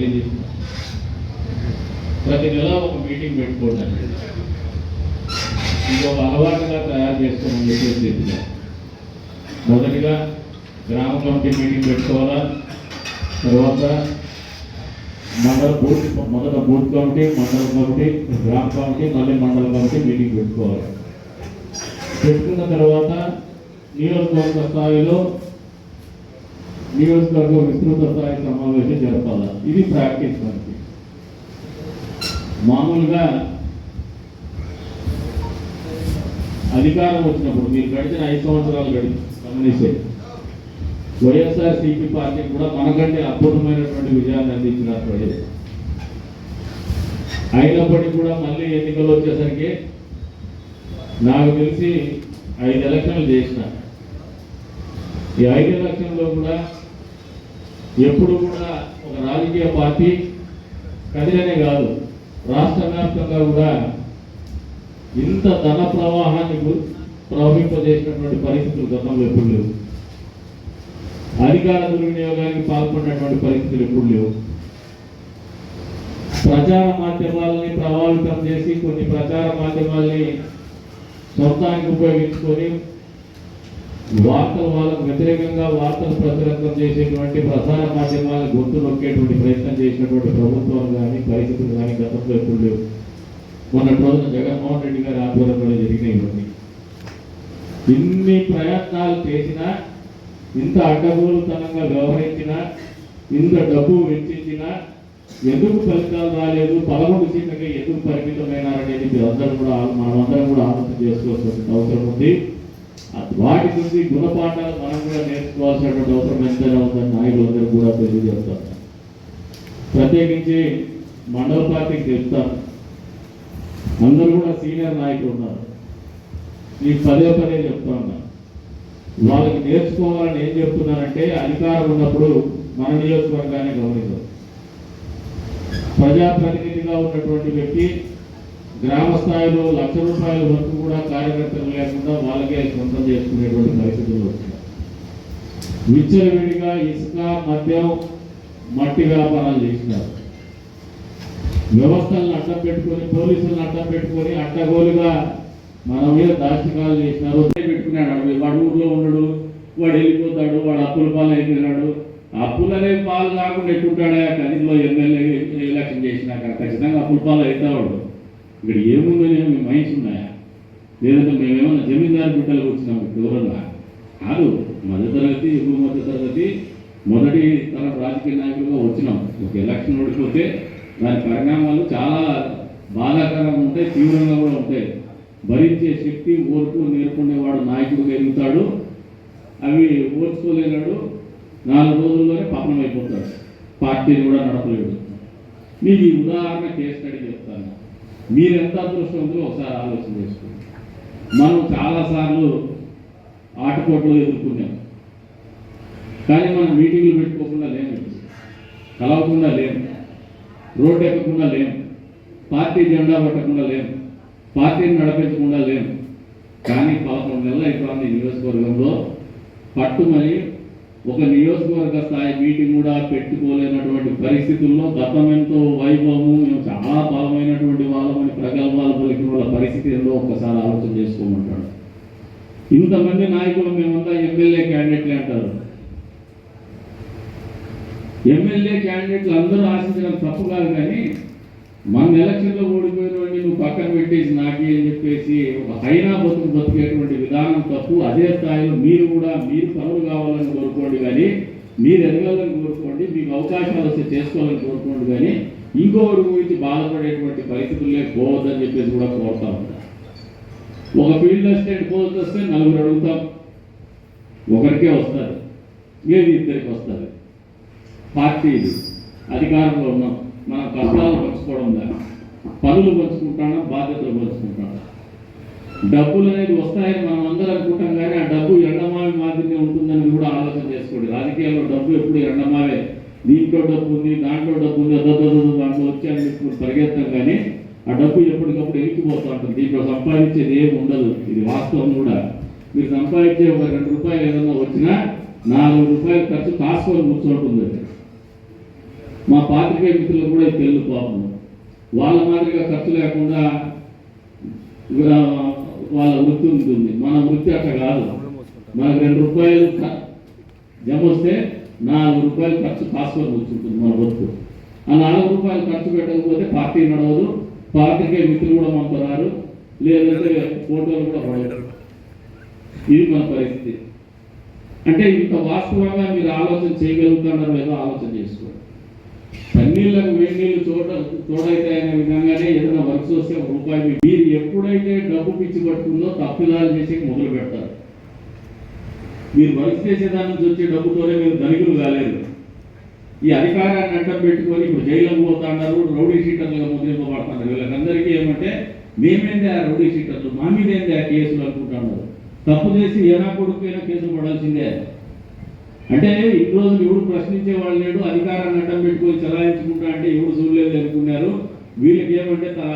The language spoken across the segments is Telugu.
కూడా ప్రతి నెల ఒక మీటింగ్ పెట్టుకోండి ఇది ఒక అలవాటుగా తయారు చేసుకోమని చెప్పేసి మొదటిగా గ్రామ కమిటీ మీటింగ్ పెట్టుకోవాలా? తర్వాత మండల బూత్ మొదట బూత్ కమిటీ మండల కమిటీ గ్రామ కమిటీ మళ్ళీ మండల కమిటీ మీటింగ్ పెట్టుకోవాలి. పెట్టుకున్న తర్వాత నియోజకవర్గ స్థాయిలో నియోజకవర్గ విస్తృత స్థాయి సమావేశం జరపాలి. ఇది ప్రాక్టీస్ మనకి మామూలుగా అధికారం వచ్చినప్పుడు మీరు గడిచిన ఐదు సంవత్సరాలు గడి గమనిస్తే వైఎస్ఆర్ సిపి పార్టీ కూడా మనకంటే అద్భుతమైనటువంటి విజయాన్ని అందించినారు ప్రజలు. అయినప్పటికీ కూడా మళ్ళీ ఎన్నికలు వచ్చేసరికి నాకు తెలిసి ఐదు ఎలక్షన్లు చేసిన. ఈ ఐదు ఎలక్షన్లో కూడా ఎప్పుడు కూడా ఒక రాజకీయ పార్టీ కదిలనే కాదు రాష్ట్ర వ్యాప్తంగా కూడా ఇంత ధన ప్రవాహాన్ని ప్రవహింపజేసినటువంటి పరిస్థితులు గతంలో ఎప్పుడు లేవు. అధికార దుర్వినియోగానికి పాల్పడినటువంటి పరిస్థితులు ఎప్పుడు లేవు. ప్రచార మాధ్యమాలని ప్రభావితం చేసి కొన్ని ప్రచార మాధ్యమాల్ని సొంతానికి ఉపయోగించుకొని వార్తలు వాళ్ళకు వ్యతిరేకంగా వార్తలు ప్రచురంగం చేసేటువంటి ప్రసార మాధ్యమాల గొంతు నొక్కేటువంటి ప్రయత్నం చేసినటువంటి ప్రభుత్వం కానీ పరిస్థితులు కానీ గతంలో ఎప్పుడు లేవు. మొన్నటి రోజున జగన్మోహన్ రెడ్డి గారి ఆధ్వర్యంలో జరిగినాయి ఇవన్నీ ఇన్ని ప్రయత్నాలు చేసినా ఇంత అడ్డగోలుతనంగా వ్యవహరించినా ఇంత డబ్బు వెచ్చించినా ఎందుకు ఫలితాలు రాలేదు పదమూడు సీట్లకి ఎందుకు పరిమితమైనారనేది అందరం కూడా మనమందరం కూడా ఆలోచన చేసుకోవాల్సిన అవసరం ఉంది. వాటి నుండి గుణపాఠాలు మనం కూడా నేర్చుకోవాల్సినటువంటి అవసరం ఎంతైనా ఉందని నాయకులందరూ కూడా తెలియజేస్తాను ప్రత్యేకించి మండల పార్టీకి చెప్తాను. అందరూ కూడా సీనియర్ నాయకులు ఉన్నారు. నీకు పదే పదే చెప్తా ఉన్నా. వాళ్ళకి నేర్చుకోవాలని ఏం చెప్తున్నానంటే అధికారం ఉన్నప్పుడు మన నియోజకవర్గాన్ని గమనించదు ప్రజాప్రతినిధిగా ఉన్నటువంటి వ్యక్తి గ్రామ స్థాయిలో లక్ష రూపాయల వరకు కూడా కార్యకర్తలు లేకుండా వాళ్ళకే సొంతం చేసుకునేటువంటి పరిస్థితులు వస్తున్నాయి విచ్చలవిడిగా ఇసుక మద్యం మట్టి వ్యాపారాలు చేసినారు. వ్యవస్థలను అడ్డం పెట్టుకొని పోలీసులను అడ్డం పెట్టుకొని అడ్డగోలుగా మన మీద దాష్టికాలు చేసినారు. పెట్టుకున్నాడు వాడు. ఊర్లో ఉండడు వాడు వెళ్ళిపోతాడు వాడు అప్పుల పాలు అయిపోయినాడు. అప్పులనే పాలు కాకుండా ఎట్టుంటాడా? కదిలో ఎమ్మెల్యే ఎలక్షన్ చేసినాక ఖచ్చితంగా అప్పుల పాలు అవుతావాడు ఇక్కడ ఏముందని మీ మైండ్స్ ఉన్నాయా? లేదంటే మేమేమన్నా జమీందారు బిడ్డలకు వచ్చినాము దూరంగా కాదు మధ్యతరగతి ఎగువ మధ్య తరగతి మొదటి తరం రాజకీయ నాయకులుగా వచ్చినాం. ఒక ఎలక్షన్ ఓడిపోతే దాని పరిణామాలు చాలా బాధాకరంగా ఉంటాయి తీవ్రంగా కూడా ఉంటాయి. భరించే శక్తి ఓర్పు నేర్పుకునేవాడు నాయకుడు ఎదుగుతాడు అవి ఓర్చుకోలేనాడు నాలుగు రోజుల్లోనే పతనం అయిపోతాడు. పార్టీని కూడా నడపలేడు. మీకు ఈ ఉదాహరణ కేసు స్టడీ చెప్తాను. మీరు ఎంత అదృష్టవంతులో ఒకసారి ఆలోచన చేసుకోండి. మనం చాలాసార్లు ఆటపోట్లు ఎదుర్కొన్నాం. కానీ మనం మీటింగ్లు పెట్టుకోకుండా లేము. కలవకుండా లేము. రోడ్డు ఎక్కకుండా లేము. పార్టీ జెండా పట్టకుండా లేము. పార్టీని నడిపించకుండా లేము. కానీ పదకొండు నెలల అయిపోయింది నియోజకవర్గంలో. పట్టుమని ఒక నియోజకవర్గ స్థాయి మీటింగ్ కూడా పెట్టుకోలేనటువంటి పరిస్థితుల్లో గతం ఎంతో వైభవము మేము చాలా బలమైనటువంటి వాళ్ళమని ప్రగల్భాలు పలికిన వాళ్ళ పరిస్థితి ఏందో ఒక్కసారి ఆలోచన చేసుకోమంటాడు. ఇంతమంది నాయకులు మేమంతా ఎమ్మెల్యే క్యాండిడేట్లే అంటారు. ఎమ్మెల్యే క్యాండిడేట్లు అందరూ ఆశించడం తప్పు కాదు కానీ మన ఎలక్షన్లో ఓడిపోయిన వాడిని నువ్వు పక్కన పెట్టేసి నాకే అని చెప్పేసి ఒక హైనా బతుకు బతికేటువంటి విధానం తప్పు. అదే స్థాయిలో మీరు కూడా మీరు పనులు కావాలని కోరుకోండి కానీ మీరు ఎదగాలని కోరుకోండి మీకు అవకాశాలు వస్తే చేసుకోవాలని కోరుకోండి కానీ ఇంకొకరి గురించి బాధపడేటువంటి పరిస్థితుల్లో పోవద్దని చెప్పేసి కూడా కోరుతా ఉంటాం. ఒక ఫీల్డ్ అసిస్టెంట్ పోవద్దు వస్తే నలుగురు అడుగుతాం. ఒకరికే వస్తారు. లేదు ఇద్దరికి వస్తారు. పార్టీ అధికారంలో ఉన్నాం. మన కష్టాలు పంచుకోవడం దాన్ని పనులు పంచుకుంటానా బాధ్యతలు పంచుకుంటానా? డబ్బులు అనేది వస్తాయని మనం అందరం అనుకుంటాం కానీ ఆ డబ్బు ఎండమావి మాదిరిగా ఉంటుందని కూడా ఆలోచన చేసుకోండి. రాజకీయాల్లో డబ్బు ఎప్పుడు ఎండమావే దీంట్లో డబ్బు ఉంది దాంట్లో డబ్బు ఉంది అదొద్దు దాంట్లో వచ్చి అని పరిగెత్తాం కానీ ఆ డబ్బు ఎప్పటికప్పుడు ఎక్కిపోతూ ఉంటుంది. దీంట్లో సంపాదించేది ఏమి ఉండదు. ఇది వాస్తవం కూడా. మీరు సంపాదించే ఒక రెండు రూపాయలు ఏదన్నా వచ్చినా నాలుగు రూపాయలు ఖర్చు కాసుకొని కూర్చుంటుంది. మా పాత్రికేయ మిత్రులు కూడా తెలుగు పాపం. వాళ్ళ మాదిరిగా ఖర్చు లేకుండా వాళ్ళ వృత్తి ఉంటుంది. మన వృత్తి అట్లా కాదు. మనకు రెండు రూపాయలు జమ వస్తే నాలుగు రూపాయలు ఖర్చు కాసుకొని కూర్చుంటుంది మన వృత్తి ఆ నాలుగు రూపాయలు ఖర్చు పెట్టకపోతే పార్టీ నడవదు. పార్టీకే మిత్రులు కూడా మనకు లేదంటే ఫోటోలు కూడా పడవు ఇది మన పరిస్థితి. అంటే ఇంత వాస్తవంగా మీరు ఆలోచన చేయగలుగుతున్నారో ఏదో ఆలోచన చేసుకోండి. కన్నీళ్ళకు వేడినీళ్ళు చోట తోడైతే అనే విధంగానే ఏదైనా వర్క్స్ వస్తే ఒక రూపాయి మీరు ఎప్పుడైతే డబ్బు పిచ్చి పట్టుకుందో తప్పిదాలు చేసి మొదలు పెడతారు. మీరు వర్క్ చేసే దాని నుంచి వచ్చే డబ్బుతోనే మీరు ధనికులు కాలేదు. ఈ అధికారాన్ని అడ్డం పెట్టుకొని ఇప్పుడు జైలుకు పోతున్నారు రౌడీ షీటర్లుగా ముద్రింపబడుతున్నారు. వీళ్ళకందరికీ ఏమంటే మేమేంది ఆ రౌడీ షీటర్లు? మా మీద ఏంది ఆ కేసులు అనుకుంటున్నారు తప్పు చేసి ఏనా కొడుకైనా కేసులు పడాల్సిందే. అంటే ఇన్ని రోజులు ఎవడు ప్రశ్నించే వాళ్ళు లేడు అధికారాన్ని అడ్డం పెట్టుకొని చలాయించుకుంటా అంటే ఎవరు చూడలేదు అనుకున్నారు వీళ్ళకి ఏమంటే త-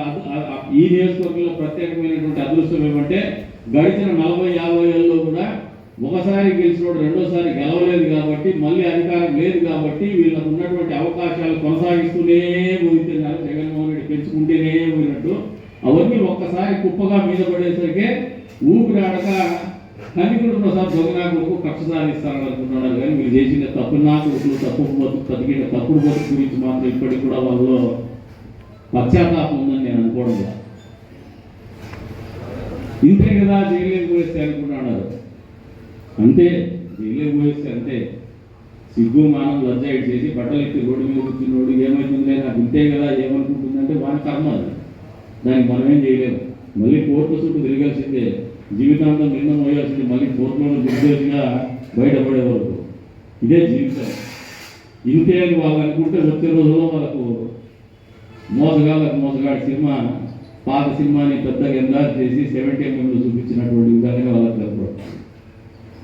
ఈ నియోజకవర్గంలో ప్రత్యేకమైనటువంటి అదృష్టం ఏమంటే గడిచిన నలభై యాభై ఏళ్ళలో కూడా ఒకసారి గెలిచినోడు రెండోసారి గెలవలేదు కాబట్టి మళ్ళీ అధికారం లేదు కాబట్టి వీళ్ళకు ఉన్నటువంటి అవకాశాలు కొనసాగిస్తూనే పోతున్నారు జగన్మోహన్ రెడ్డి పెంచుకుంటేనే పోయినట్టు. అవన్నీ ఒక్కసారి కుప్పగా మీద పడేసరికి ఊపిరాడక కనికుడు ప్రసాద్ దొంగనా కొడుకు కక్ష సాధిస్తాను అనుకుంటున్నాడు కానీ మీరు చేసిన తప్పు నా కొడుకులు తప్పు బతుకు బతికిన తప్పుడు బతుకు గురించి మాత్రం ఇప్పటికి కూడా వాళ్ళు పశ్చాత్తాపం ఉందని నేను అనుకోవడం ఇంతే కదా జైలు పోయేస్తే అనుకుంటున్నారు అంతే జైలు పోయేస్తే అంతే. సిగ్గు మానం లజ్జ ఇటు చేసి బట్టలు ఎత్తి రోడ్డు మీద కూర్చున్నోడు ఏమవుతుంది నాకు ఇంతే కదా ఏమనుకుంటుందంటే వాని కర్మ అది. దానికి మనమేం చేయలేము. మళ్ళీ కోర్టు చుట్టూ తిరగాల్సిందే. జీవితాంతం నిన్న మోయాల్సిందే. మళ్ళీ కోర్టులో నిర్దోషిగా బయటపడే వరకు ఇదే జీవితం. ఇంతే అని వాళ్ళు అనుకుంటే వచ్చే రోజుల్లో వాళ్ళకు మోసగాళ్ళకు మోసగాడి సినిమా పాత సినిమాని పెద్దగా ఎందారు చేసి సెవెంటీ ఎంఎంలో చూపించినటువంటి విధంగా వాళ్ళకి కనపడుతుంది.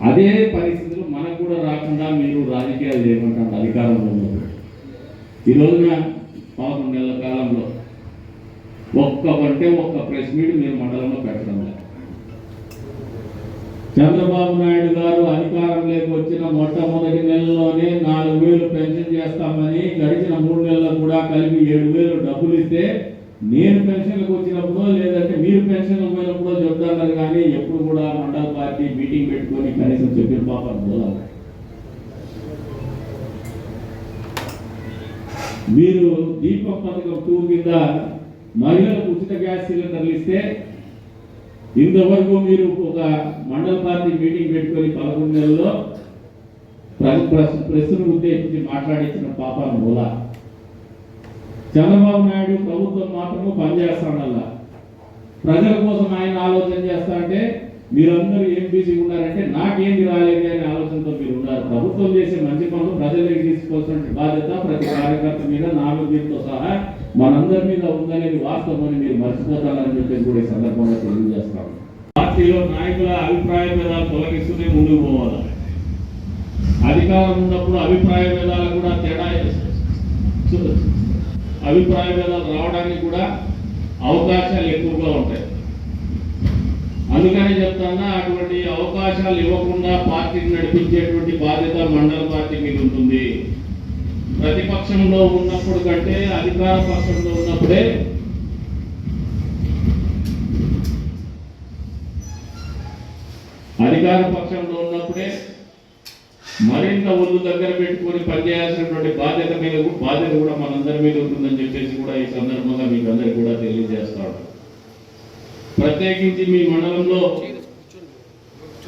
అదే పరిస్థితులు మనకు కూడా రాకుండా మీరు రాజకీయాలు చేయమంటారు అధికారంలో ఈ రోజున పదకొండు ఒక్క అంటే ఒక్క ప్రెస్ మీట్ మీరు మండలంలో పెట్టడం చంద్రబాబు నాయుడు గారు అధికారంలోకి వచ్చిన మొట్టమొదటి నెలలోనే నాలుగు వేలు పెన్షన్ చేస్తామని గడిచిన మూడు నెలలకు కూడా కలిపి ఏడు వేలు డబ్బులు ఇస్తే నేను పెన్షన్లకు వచ్చినప్పుడు లేదంటే మీరు పెన్షన్లకు పోయినప్పుడు చెప్తారు కానీ ఎప్పుడు కూడా మండల పార్టీ మీటింగ్ పెట్టుకొని కనీసం చెప్పిన పాపం పోదాం మీరు దీపం పథకం టూ కింద మహిళలకు ఉచిత గ్యాస్ సిలిండర్లు ఇస్తే ఇంతవరకు మీరు ఒక మండల పార్టీ మీటింగ్ పెట్టుకొని పదకొండు నెలల్లో ప్రెస్ ఉద్దేశించి మాట్లాడించిన పాప మూల. చంద్రబాబు నాయుడు ప్రభుత్వం మాత్రము పనిచేస్తాడల్లా ప్రజల కోసం ఆయన ఆలోచన చేస్తా అంటే మీరందరూ ఏం బిజీ ఉన్నారంటే నాకేంది రాలేదు అనే ఆలోచనతో మీరు ఉన్నారు. ప్రభుత్వం చేసే మంచి పనులు ప్రజలకు తీసుకోవాల్సిన బాధ్యత ప్రతి కార్యకర్త మీద నాలుగు మీదతో సహా మనందరి మీద ఉందనేది వాస్తవం అని మీరు మర్చిపోతారని చెప్పేసి కూడా ఈ సందర్భంగా తెలియజేస్తాను పార్టీలో నాయకుల అభిప్రాయ భేదాలు తొలగిస్తూనే ముందుకు పోవాలి. అధికారం ఉన్నప్పుడు అభిప్రాయ భేదాలు కూడా తేడా అభిప్రాయ భేదాలు రావడానికి కూడా అవకాశాలు ఎక్కువగా ఉంటాయి. అందుకని చెప్తానా అటువంటి అవకాశాలు ఇవ్వకుండా పార్టీని నడిపించేటువంటి బాధ్యత మండల పార్టీ మీద ఉంటుంది. ప్రతిపక్షంలో ఉన్నప్పుడు కంటే అధికార పక్షంలో ఉన్నప్పుడే అధికార పక్షంలో ఉన్నప్పుడే మరింత ఒళ్ళు దగ్గర పెట్టుకొని పనిచేయాల్సినటువంటి బాధ్యత మీద బాధ్యత కూడా మనందరి మీద ఉంటుందని చెప్పేసి కూడా ఈ సందర్భంగా మీకు అందరికీ కూడా తెలియజేస్తాడు ప్రత్యేకించి మీ మండలంలో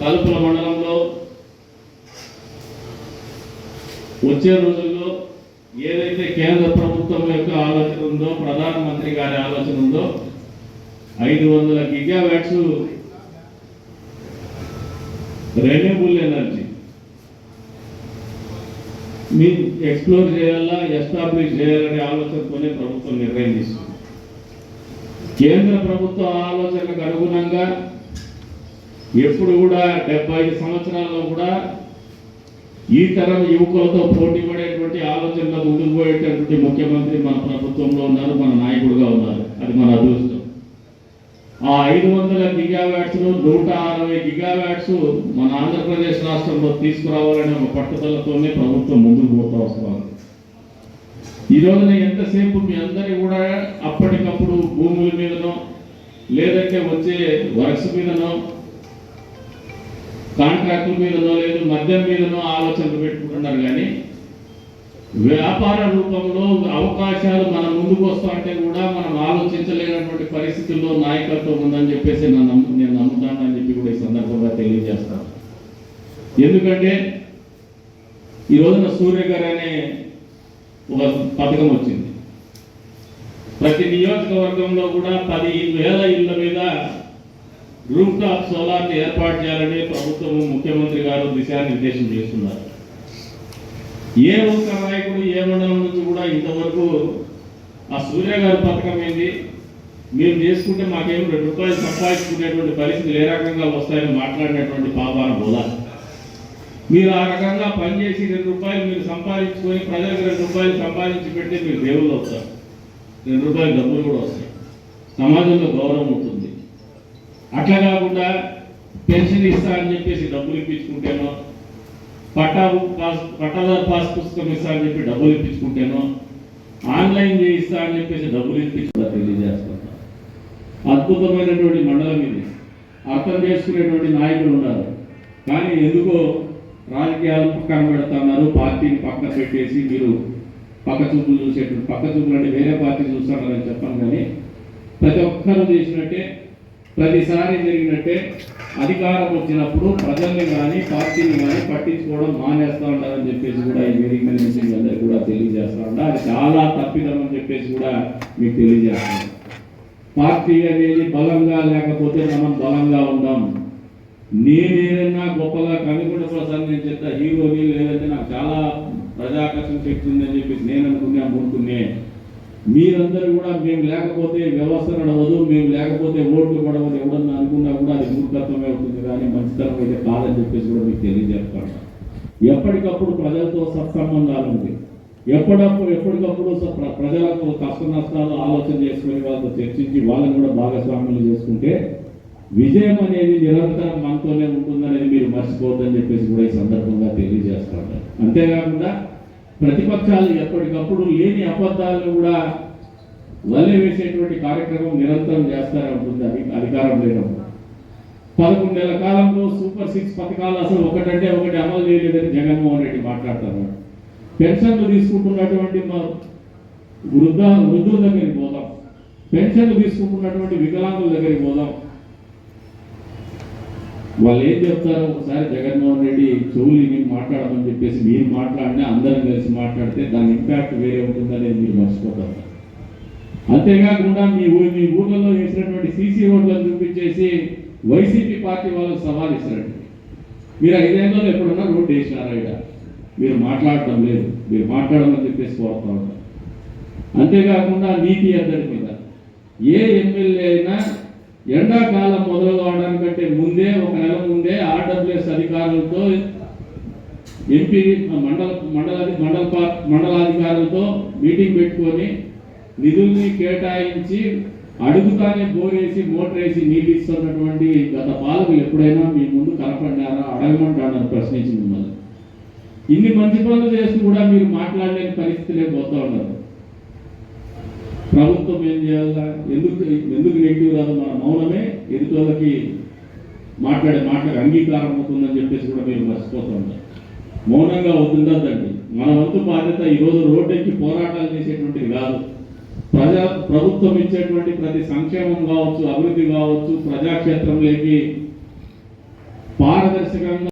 కలుపుల మండలంలో వచ్చే రోజుల్లో ఏదైతే కేంద్ర ప్రభుత్వం యొక్క ఆలోచన ఉందో ప్రధానమంత్రి గారి ఆలోచన ఉందో ఐదు వందల గిగావాట్స్ రెన్యూబుల్ ఎనర్జీ మీ ఎక్స్ప్లోర్ చేయాలా ఎస్టాబ్లిష్ చేయాలనే ఆలోచనతోనే ప్రభుత్వం నిర్ణయం తీసుకుంది. కేంద్ర ప్రభుత్వ ఆలోచనకు అనుగుణంగా ఎప్పుడు కూడా డెబ్బై ఐదు సంవత్సరాల్లో కూడా ఈ తరం యువకులతో పోటీ పడేటువంటి ఆలోచనలో ముందుకు పోయేటటువంటి ముఖ్యమంత్రి మన ప్రభుత్వంలో ఉన్నారు మన నాయకుడుగా ఉన్నారు. అది మన అదృష్టం. ఆ ఐదు వందల గిగావాట్స్ నూట అరవై గిగావ్యాట్స్ మన ఆంధ్రప్రదేశ్ రాష్ట్రంలో తీసుకురావాలనే ఒక పట్టుదలతోనే ప్రభుత్వం ముందుకు పోతూ వస్తుంది. ఈ రోజున ఎంతసేపు మీ అందరి కూడా అప్పటికప్పుడు భూముల మీదనో లేదంటే వచ్చే వర్క్స్ మీదనో కాంట్రాక్టుల మీదనో లేదు మద్యం మీదనో ఆలోచనలు పెట్టుకుంటున్నారు కానీ వ్యాపార రూపంలో అవకాశాలు మన ముందుకు వస్తాయంటే కూడా మనం ఆలోచించలేనటువంటి పరిస్థితుల్లో నాయకత్వం ఉందని చెప్పేసి నేను నమ్ము నేను నమ్ముతానని చెప్పి కూడా ఈ సందర్భంగా తెలియజేస్తాను. ఎందుకంటే ఈ రోజున సూర్య గారు అనే ఒక పథకం వచ్చింది. ప్రతి నియోజకవర్గంలో కూడా పది వేల ఇళ్ళ మీద రూఫ్ టాప్ సోలార్ని ఏర్పాటు చేయాలని ప్రభుత్వం ముఖ్యమంత్రి గారు దిశానిర్దేశం చేస్తున్నారు. ఏ ఒక్క నాయకుడు ఏ మండలం నుంచి కూడా ఇంతవరకు ఆ సూర్య గారి పథకం ఏంది మేము చేసుకుంటే మాకేం రెండు రూపాయలు సంపాదించుకునేటువంటి పరిస్థితులు ఏ రకంగా వస్తాయని మాట్లాడినటువంటి పాపాన బోధ మీరు ఆ రకంగా పనిచేసి రెండు రూపాయలు మీరు సంపాదించుకొని ప్రజలకు రెండు రూపాయలు సంపాదించి పెడితే మీరు దేవుళ్ళు అవుతారు. రెండు రూపాయలు డబ్బులు కూడా వస్తాయి. సమాజంలో గౌరవం ఉంటుంది. అట్లా కాకుండా పెన్షన్ ఇస్తా అని చెప్పేసి డబ్బులు ఇప్పించుకుంటేనో పట్టా పాస్ పట్టాదారు పాస్ పుస్తకం ఇస్తా అని చెప్పి డబ్బులు ఇప్పించుకుంటేనో ఆన్లైన్ చేయిస్తా అని చెప్పేసి డబ్బులు ఇప్పించుకుంటా తెలియజేస్తున్నా అద్భుతమైనటువంటి మండలం ఇది. అర్థం చేసుకునేటువంటి నాయకులు ఉన్నారు. కానీ ఎందుకో రాజకీయాలు పక్కన పెడుతున్నారు పార్టీని పక్కన పెట్టేసి మీరు పక్క చూపులు చూసేటువంటి పక్క చూపులు అంటే వేరే పార్టీ చూస్తారని చెప్పాను కానీ ప్రతి ఒక్కరూ చేసినట్టే ప్రతిసారి జరిగినట్టే అధికారం వచ్చినప్పుడు ప్రజల్ని కానీ పార్టీని కానీ పట్టించుకోవడం మానేస్తా ఉండాలని చెప్పేసి కూడా ఈ వేదిక నుంచి అందరికీ కూడా తెలియజేస్తూ ఉంటా అది చాలా తప్పిదం అని చెప్పేసి కూడా మీకు తెలియజేస్తాను పార్టీ అనేది బలంగా లేకపోతే మనం బలంగా ఉందాం నేనేదైనా గొప్పగా కనుగొండ ప్రసాద్ నేను చెత్త హీరోని లేదంటే నాకు చాలా ప్రజాకర్షణ శక్తి ఉందని చెప్పేసి నేను అనుకునే అనుకుంటున్నే మీరందరూ కూడా మేము లేకపోతే వ్యవస్థ నడవదు మేము లేకపోతే ఓట్లు పడవదు ఎవడన్నా అనుకున్నా కూడా అది మూర్ఖత్వమే అవుతుంది కానీ మంచితనం అయితే కాదని చెప్పేసి కూడా మీకు తెలియజేస్తాను. ఎప్పటికప్పుడు ప్రజలతో సత్సంబంధాలు ఉంది ఎప్పుడప్పుడు ఎప్పటికప్పుడు స- ప్ర- ప్రజలకు కష్ట నష్టాలు ఆలోచన చేసుకుని వాళ్ళతో చర్చించి వాళ్ళని కూడా భాగస్వాములు చేసుకుంటే విజయం అనేది నిరంతరం మనతోనే ఉంటుందనేది మీరు మర్చిపోద్దని చెప్పేసి కూడా ఈ సందర్భంగా తెలియజేస్తాను అంతేకాకుండా ప్రతిపక్షాలు ఎప్పటికప్పుడు లేని అబద్ధాలను కూడా వల్లె వేసేటువంటి కార్యక్రమం నిరంతరం చేస్తారని ఉంటుంది అది అధికారం లేనప్పుడు. పదకొండు నెలల కాలంలో సూపర్ సిక్స్ పథకాలు అసలు ఒకటంటే ఒకటి అమలు చేయలేదని జగన్మోహన్ రెడ్డి మాట్లాడతారు. పెన్షన్లు తీసుకుంటున్నటువంటి మా వృద్ధ వృద్ధుల దగ్గరికి పోదాం. పెన్షన్లు తీసుకుంటున్నటువంటి వికలాంగుల దగ్గరికి పోదాం. వాళ్ళు ఏం చెప్తారో? ఒకసారి జగన్మోహన్ రెడ్డి చెవులిని మాట్లాడమని చెప్పేసి మీరు మాట్లాడినా అందరం కలిసి మాట్లాడితే దాని ఇంపాక్ట్ వేరే ఉంటుందనేది మీరు మర్చిపోతారు. అంతేకాకుండా మీ ఊరి మీ ఊర్లలో వేసినటువంటి సీసీ రోడ్లను చూపించేసి వైసీపీ పార్టీ వాళ్ళకి సవాల్ ఇస్తారండి. మీరు ఐదేళ్ళలో ఎప్పుడన్నా రోడ్డు వేసినారా ఇక్కడ? మీరు మాట్లాడటం లేదు. మీరు మాట్లాడమని చెప్పేసి కోరుతా ఉంటారు. అంతేకాకుండా నీతి అద్దడి మీద ఏ ఎమ్మెల్యే అయినా ఎండాకాలం మొదలు కావడానికంటే ముందే ఒక నెల ముందే ఆర్డబ్ల్యూఎస్ అధికారులతో ఎంపీ మండల మండల మండల మండలాధికారులతో మీటింగ్ పెట్టుకొని నిధుల్ని కేటాయించి అడుగుతానే బోరేసి మోటరేసి నీళ్ళు ఇస్తున్నటువంటి గత పాలకులు ఎప్పుడైనా మీ ముందు కనపడినారా అడగమంటాడని ప్రశ్నించి మిమ్మల్ని ఇన్ని మంచి పనులు చేసి కూడా మీరు మాట్లాడలేని పరిస్థితులే పోతా ఉన్నారు. ప్రభుత్వం ఏం చేయాలా? ఎందుకు ఎందుకు నెగిటివ్ రాదు మన మౌనమే? ఎదుటోళ్ళకి మాట్లాడే మాటలకు అంగీకారం అవుతుందని చెప్పేసి కూడా మేము మర్చిపోతూ మౌనంగా అవుతుందండి మన వంతు బాధ్యత ఈరోజు రోడ్డెక్కి పోరాటాలు చేసేటువంటిది కాదు. ప్రజా ప్రభుత్వం ఇచ్చేటువంటి ప్రతి సంక్షేమం కావచ్చు అభివృద్ధి కావచ్చు ప్రజాక్షేత్రంలోకి పారదర్శకంగా